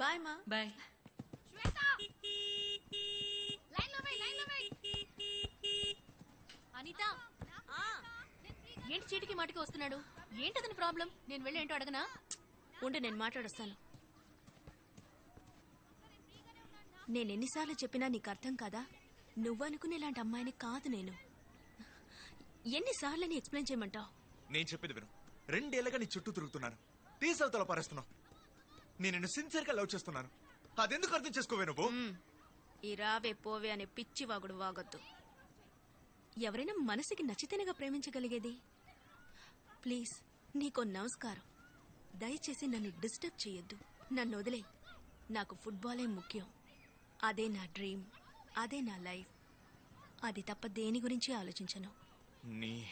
Bye మా bye Anitha ఏంటి చీటికి మాటికి వస్తున్నాడు? ఏంటతని ప్రాబ్లం? నేను వెళ్ళి ఏంటో అడగనా? ఉండు నేను మాట్లాడొస్తాను. నేను ఎన్నిసార్లు చెప్పినా నీకు అర్థం కాదా? నువ్వు అనుకునే ఇలాంటి అమ్మాయిని కాదు నేను. ఎన్నిసార్లు నీ ఎక్స్ప్లెయిన్ చేయమంటావు? నేను చెప్పేది విను. రెండేళ్ళగా నీ చుట్టూ తిరుగుతున్నాను. తీసవతల పరేస్తున్నావు. నేను నిన్ను సిన్సియర్గా లవ్ చేస్తున్నాను. అదెందుకు అర్థం చేసుకోవే నువ్వు? ఈ రావే పోవే అనే పిచ్చి వాగుడు వాగొద్దు. ఎవరైనా మనసుకి నచ్చితేనేగా ప్రేమించగలిగేది? ప్లీజ్ నీకో నమస్కారం. దయచేసి నన్ను డిస్టర్బ్ చేయొద్దు. నన్ను వదిలే నాకు ఫుట్బాలే ముఖ్యం. అదే నా డ్రీమ్. అదే నా లైఫ్. అది తప్ప దేని గురించి ఆలోచించను? నీ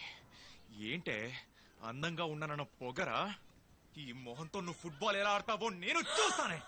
ఏంటే? అందంగా ఉన్నానన్న పొగరా? ఈ మొహంతో నువ్వు ఫుట్బాల్ ఎలా ఆడతావో నేను చూస్తానే.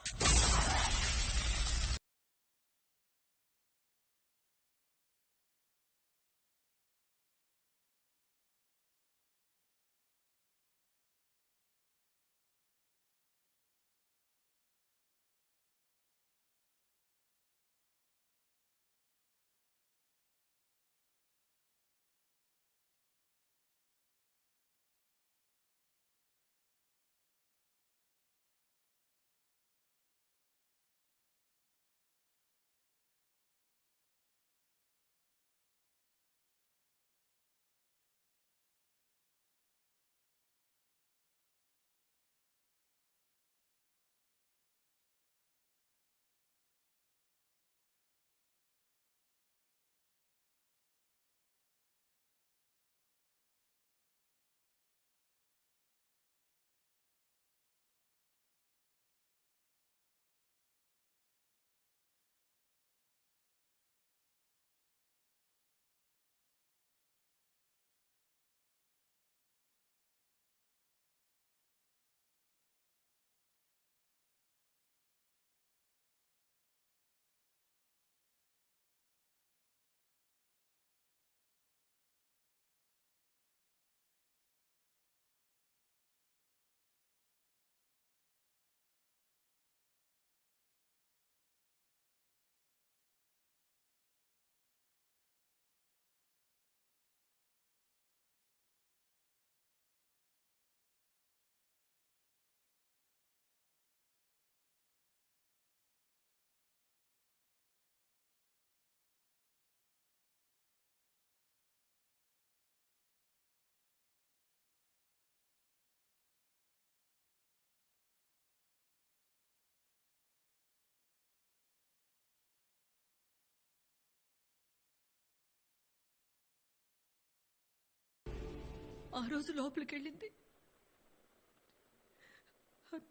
ఆ రోజు లోపలికెళ్ళింది.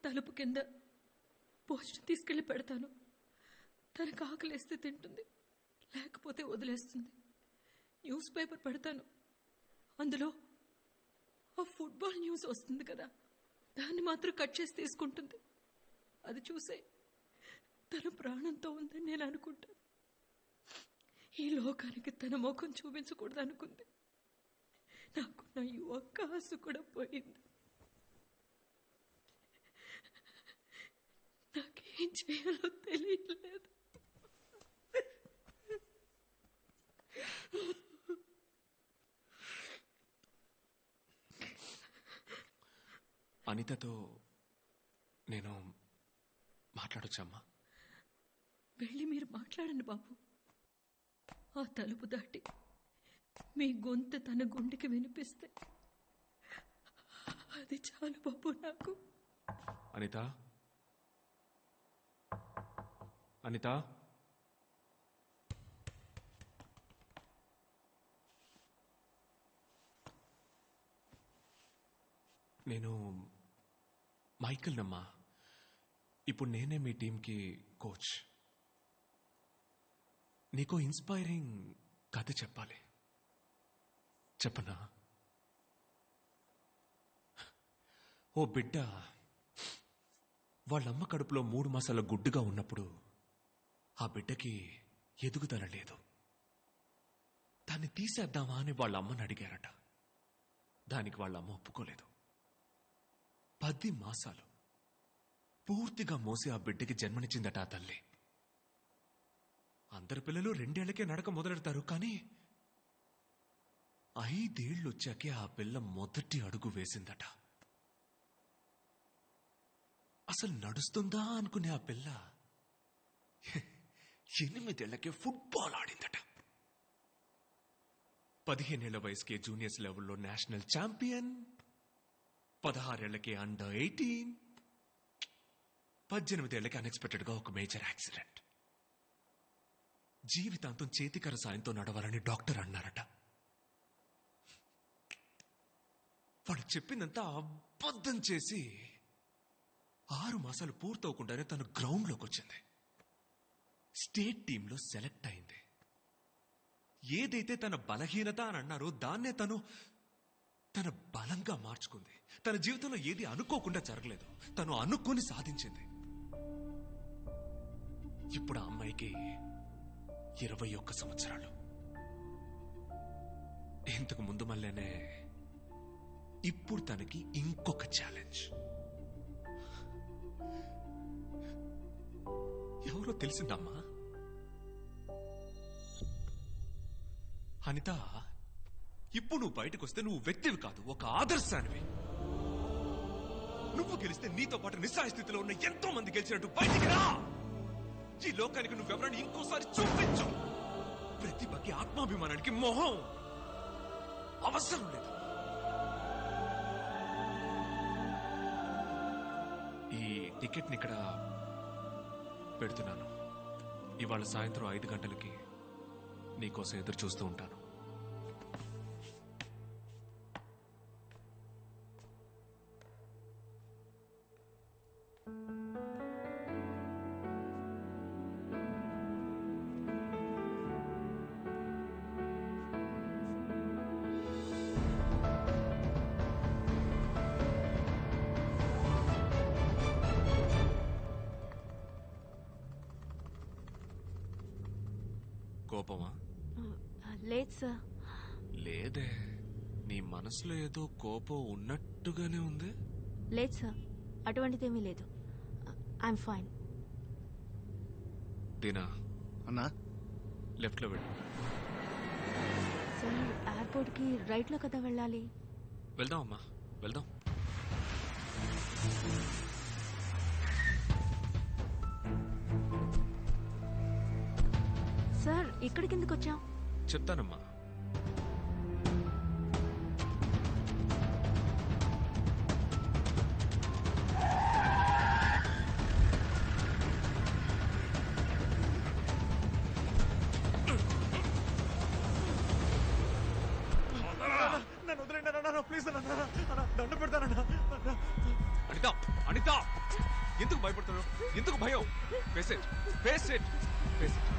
తలుపు కింద భోజనం తీసుకెళ్ళి పెడతాను. తనకు ఆకలిస్తే తింటుంది లేకపోతే వదిలేస్తుంది. న్యూస్ పేపర్ పెడతాను. అందులో ఆ ఫుట్బాల్ న్యూస్ వస్తుంది కదా దాన్ని మాత్రం కట్ చేసి తీసుకుంటుంది. అది చూసే తన ప్రాణంతో ఉందని నేను అనుకుంటాను. ఈ లోకానికి తన ముఖం చూపించకూడదు అనుకుంది నాకు నా ఒక్క ఆశ కూడా పోయింది. నాకేం చేయాలో తెలియట్లేదు. అనితతో నేను మాట్లాడొచ్చమ్మా. వెళ్ళి మీరు మాట్లాడండి బాబు. ఆ తలుపు దాటి మీ గొంతు తన గుండెకి వినిపిస్తే అది చాలు బాబు నాకు. అనిత? అనిత? నేను మైకిల్ నమ్మా ఇప్పుడు నేనే మీ టీంకి కోచ్. నీకు ఇన్స్పైరింగ్ కథ చెప్పాలి. చెప్పనా? ఓ బిడ్డ వాళ్ళమ్మ కడుపులో మూడు మాసాల గుడ్డుగా ఉన్నప్పుడు ఆ బిడ్డకి ఎదుగుదల లేదు. దాన్ని తీసేద్దామా అని వాళ్ళ అమ్మని అడిగారట. దానికి వాళ్ళ అమ్మ ఒప్పుకోలేదు. పది మాసాలు పూర్తిగా మోసి ఆ బిడ్డకి జన్మనిచ్చిందట ఆ తల్లి. అందరి పిల్లలు రెండేళ్ళకే నడక మొదలెడతారు కానీ ఐదేళ్ళొచ్చాకే ఆ పిల్ల మొదటి అడుగు వేసిందట. అసలు నడుస్తుందా అనుకునే ఆ పిల్ల ఎనిమిదేళ్ళకే ఫుట్బాల్ ఆడిందట. పదిహేనేళ్ళ వయసుకే జూనియర్స్ లెవెల్లో నేషనల్ ఛాంపియన్ పదహారేళ్ళకే అండర్ ఎయిటీన్ పద్దెనిమిదేళ్ళకి అన్ఎక్స్పెక్టెడ్గా ఒక మేజర్ యాక్సిడెంట్. జీవితాంతం చేతికర సాయంతో నడవాలని డాక్టర్ అన్నారట. వాడు చెప్పిందంతా అబద్ధం చేసి ఆరు మాసాలు పూర్తవకుండానే తను గ్రౌండ్లోకి వచ్చింది. స్టేట్ టీంలో సెలెక్ట్ అయింది. ఏదైతే తన బలహీనత అని అన్నారో దాన్నే తను తన బలంగా మార్చుకుంది. తన జీవితంలో ఏది అనుకోకుండా జరగలేదు. తను అనుకొని సాధించింది. ఇప్పుడు ఆ అమ్మాయికి ఇరవై ఒక్క సంవత్సరాలు. ఇంతకు ముందు మళ్ళీనే ఇప్పుడు తనకి ఇంకొక ఛాలెంజ్ ఎవరో తెలిసిందమ్మా? అనిత ఇప్పుడు నువ్వు బయటకు వస్తే నువ్వు వ్యక్తివి కాదు ఒక ఆదర్శానివి. నువ్వు గెలిస్తే నీతో పాటు నిస్సాయ స్థితిలో ఉన్న ఎంతో మంది గెలిచినట్టు బయటికి రా! ఈ లోకానికి నువ్వెవరని ఇంకోసారి చూపించు! ప్రతిభకి ఆత్మాభిమానానికి మొహం అవసరం లేదు. టికెట్ని ఇక్కడ పెడుతున్నాను. ఇవాళ సాయంత్రం ఐదు గంటలకి నీకోసం ఎదురు చూస్తూ ఉంటాను. లేదు సార్ లేదే నీ మనసులో ఏదో కోపం ఉన్నట్టుగానే ఉంది? లేదు సార్ అటువంటిదేమీ లేదు. ఐఎమ్ ఫైన్ దీనా? అన్నా? లెఫ్ట్లో వెళ్ళు. సార్ ఎయిర్పోర్ట్కి రైట్లో కదా వెళ్ళాలి? వెళ్దాం అమ్మా వెళ్దాం. సార్ ఇక్కడికి ఎందుకు వచ్చాం చెప్తానమ్మా. నన్ను వదిలేండి అన్న ప్లీజ్ అన్న దండ పెడతానన్నా అనిత అనిత! ఎందుకు భయపడుతున్నావు? ఎందుకు భయం? Face it face it face it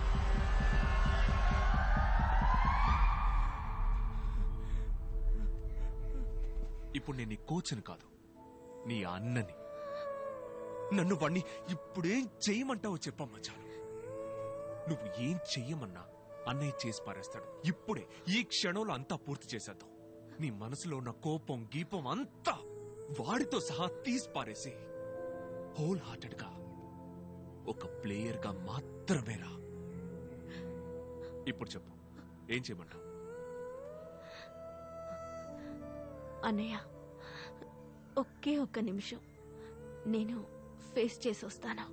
ఇప్పుడు నేను నీ కోచ్ని కాదు నీ అన్నని. నన్ను వాణ్ణి ఇప్పుడేం చేయమంటావో చెప్పమ్మా చాలు. నువ్వు ఏం చెయ్యమన్నా అన్నయ్య చేసి పారేస్తాడు. ఇప్పుడే ఈ క్షణంలో అంతా పూర్తి చేసేద్దాం. నీ మనసులో ఉన్న కోపం గీపం అంతా వాడితో సహా తీసి పారేసి హోల్ హార్టెడ్గా ఒక ప్లేయర్గా ఇప్పుడు చెప్పు ఏం చేయమంటావు? అన్నయ్య. ఒకే ఒక్క నిమిషం. నేను ఫేస్ చేసి వస్తాను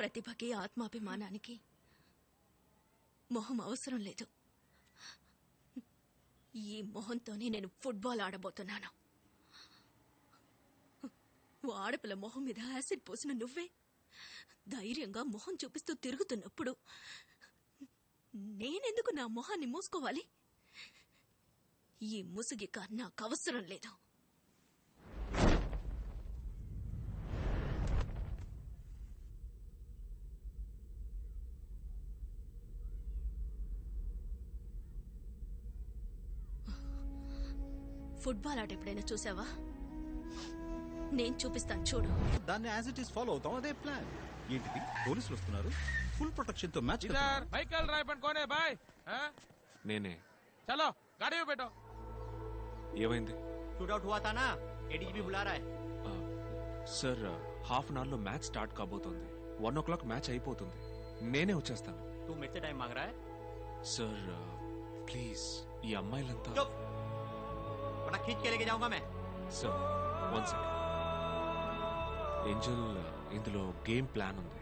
ప్రతిభకి ఆత్మాభిమానానికి మొహం అవసరం లేదు. ఈ మొహంతోనే నేను ఫుట్బాల్ ఆడబోతున్నాను. ఆడపిల్ల మొహం మీద యాసిడ్ పోసిన నువ్వే ధైర్యంగా మొహం చూపిస్తూ తిరుగుతున్నప్పుడు నేనెందుకు నా మొహాన్ని మూసుకోవాలి? ఈ ముసుగిక నాకు అవసరం లేదు. ఫుట్బాల్ ఆట ఎప్పుడైనా చూసావా నేను చూపిస్తాను చూడు దాన్ని యాజ్ ఇట్ ఈస్ ఫాలో అవుతాం అదే ప్లాన్ ఏంటిది పోలీసులు వస్తున్నారు ఫుల్ ప్రొటెక్షన్ తో మ్యాచ్ इधर व्हीकल ड्राइवर कौन है भाई हाँ? నేనే चलो गाड़ी में बैठो ఏమైంది शूट हुआ था ना एडीजीपी बुला रहा है ఆ, సార్ హాఫ్ అన్ అవర్లో మ్యాచ్ స్టార్ట్ కాబోతోంది వన్ ఓ క్లాక్ మ్యాచ్ అయిపోతుంది నేనే వచ్చేస్తాను तू मेरे से टाइम मांग रहा है సార్ ప్లీజ్ ఈ అమ్మాయిలంతా चुप वरना खींच के लेके जाऊंगा मैं సార్ వన్ సెకండ్ ఏంజల్ ఇందులో గేమ్ ప్లాన్ ఉంది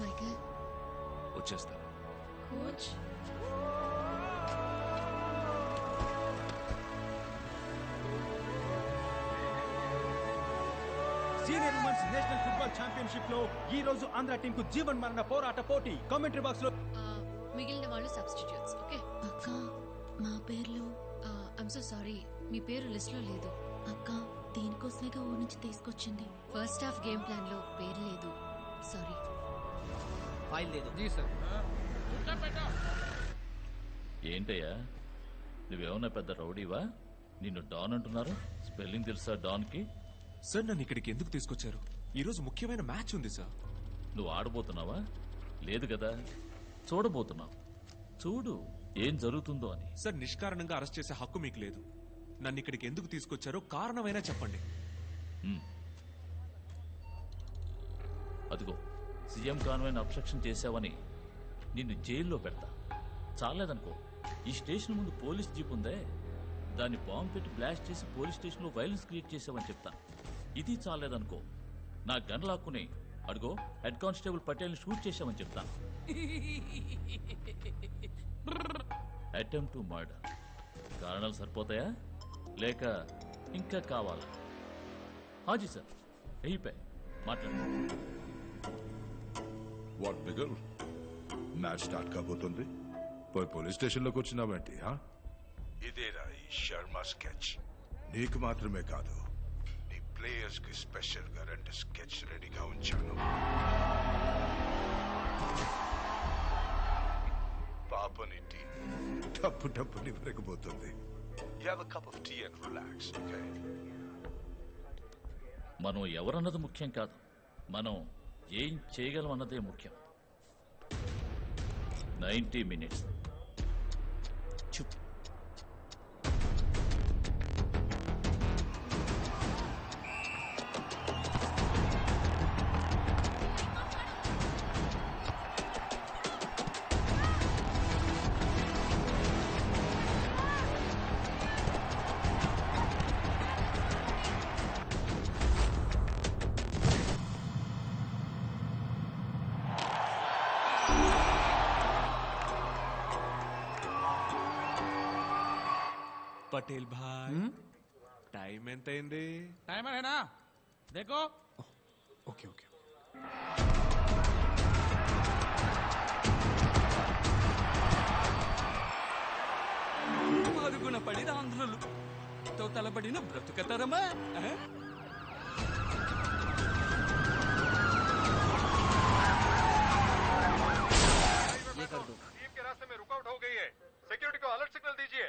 మైకేల్ వచ్చేస్తాను coach senior women's national football championship లో ఈ రోజు ఆంధ్ర టీం కు జీవన్ మరణ పోరాట పోటీ కామెంటరీ బాక్స్ లో మిగిలిన వాళ్ళు సబ్స్టిట్యూట్స్ ఓకే అక్క మా పేర్లు ఐమ్ సో సారీ మీ పేరు లిస్ట్లో లేదు. అక్క దీనికోసమేగా ఊరి నుంచి తీసుకొచ్చింది. ఫస్ట్ హాఫ్ గేమ్ ప్లాన్లో పేరు లేదు. సారీ. ఫైల్ లేదు. G sir. ఏంటయ్యా? నువ్వేమన్నా పెద్ద రౌడీవా? నిన్ను డాన్ అంటున్నారు? స్పెల్లింగ్ తెలుసా డాన్కి? సార్ నన్ను ఇక్కడికి ఎందుకు తీసుకొచ్చారు? ఈరోజు ముఖ్యమైన మ్యాచ్ ఉంది సార్. నువ్వు ఆడబోతున్నావా? లేదు కదా. చూడబోతున్నావు. చూడు ఏం జరుగుతుందో అని. సార్ నిష్కారణంగా అరెస్ట్ చేసే హక్కు మీకు లేదు. నన్ను ఇక్కడికి ఎందుకు తీసుకొచ్చారో కారణమైనా చెప్పండి. అదిగో సీఎం కాన్వెన్ అబ్స్ట్రక్షన్ చేశావని నిన్ను జైల్లో పెడతా. చాలేదనుకో ఈ స్టేషన్ ముందు పోలీస్ జీప్ ఉందే. దాన్ని బాంబు పెట్టి బ్లాస్ట్ చేసి పోలీస్ స్టేషన్లో వైలెన్స్ క్రియేట్ చేసావని చెప్తాను ఇది చాలేదనుకో నా గన్ లాక్కుని అడుగో హెడ్ కానిస్టేబుల్ పటేల్ని షూట్ చేశామని చెప్తాను అటెంప్ట్ టు మర్డర్. కారణాలు సరిపోతాయా? లేక ఇంకా కావాలా? హాజీ సార్ అయిపోయి మాట్లాడండి. వాట్ బిగల్ మ్యాచ్ స్టార్ట్ కాబోతుంది. పోయి పోలీస్ స్టేషన్లోకి వచ్చినావేంటి? ఇదేరా ఈ శర్మ స్కెచ్. నీకు మాత్రమే కాదు నీ ప్లేయర్స్కి స్పెషల్గా రెండు స్కెచ్ రెడీగా ఉంచాను. పాపని టీ టప్పు టప్పుని పెరగబోతుంది You have a cup of tea and relax, okay? మనం ఎవరన్నది ముఖ్యం కాదు. మనం ఏం చేయగలం అన్నదే ముఖ్యం. Ninety minutes. పటేల్ భాయ్ టైం ఎంత అయింది टाइमर है ना देखो ఓకే ఓకే మరుగున పడిన ఆంధ్రులు తో తలబడిన బ్రతుకతరమా ఆ?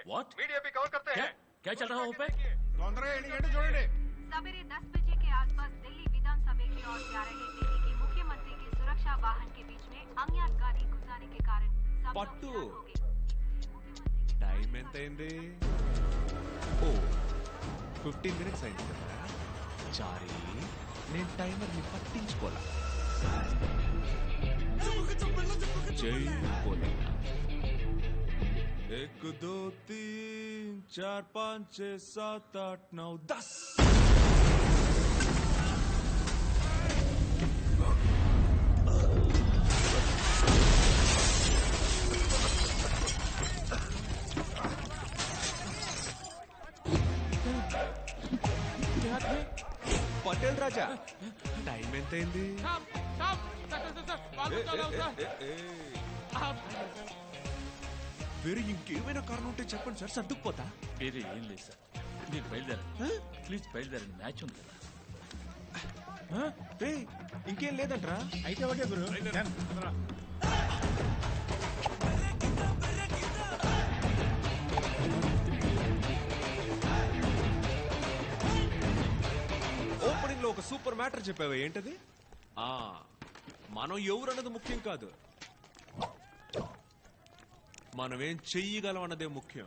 వాట్ क्या क्या चल रहा है वहाँ पे తొందరగా ఏంటి ఏంటి చూడండి सवेरे 10 बजे के आसपास दिल्ली विधानसभा की ओर जा रहे दिल्ली के मुख्यमंत्री के सुरक्षा वाहन के बीच में अज्ञात गाड़ी घुसाने के कारण सब लोग पट्टू। हैरान हो गए मुख्यमंत्री के టైం ఎంత అయింది ఓ ఫిఫ్టీన్ మినిట్స్ అయింది కదా చారీ నేను టైమర్ ని పట్టించుకోలా జై పోలే एक दो तीन चार पाँच छः सात आठ नौ दस పటేల్ రాజా టైం ఎంతైంది ఏ, ఏ, ఏ, ఏ, ఏ. వేరే ఇంకేమైనా కారణం ఉంటే చెప్పండి సార్ సర్దుకుపోతా. వేరే ఏం లేదు సార్. మీరు బయలుదేరండి ప్లీజ్ బయలుదేరండి మ్యాచ్ ఉంది కదా. ఇంకేం లేదంట్రా? అయితే ఓకే గురు. ఓపెనింగ్లో ఒక సూపర్ మ్యాటర్ చెప్పావా ఏంటది? ఆ మనం ఎవరన్నది ముఖ్యం కాదు. మనం ఏం చెయ్యగలం అన్నదే ముఖ్యం.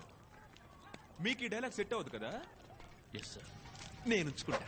మీకు ఈ డైలాగ్ సెట్ అవ్వదు కదా? ఎస్ సార్ నేను ఉంచుకుంటా.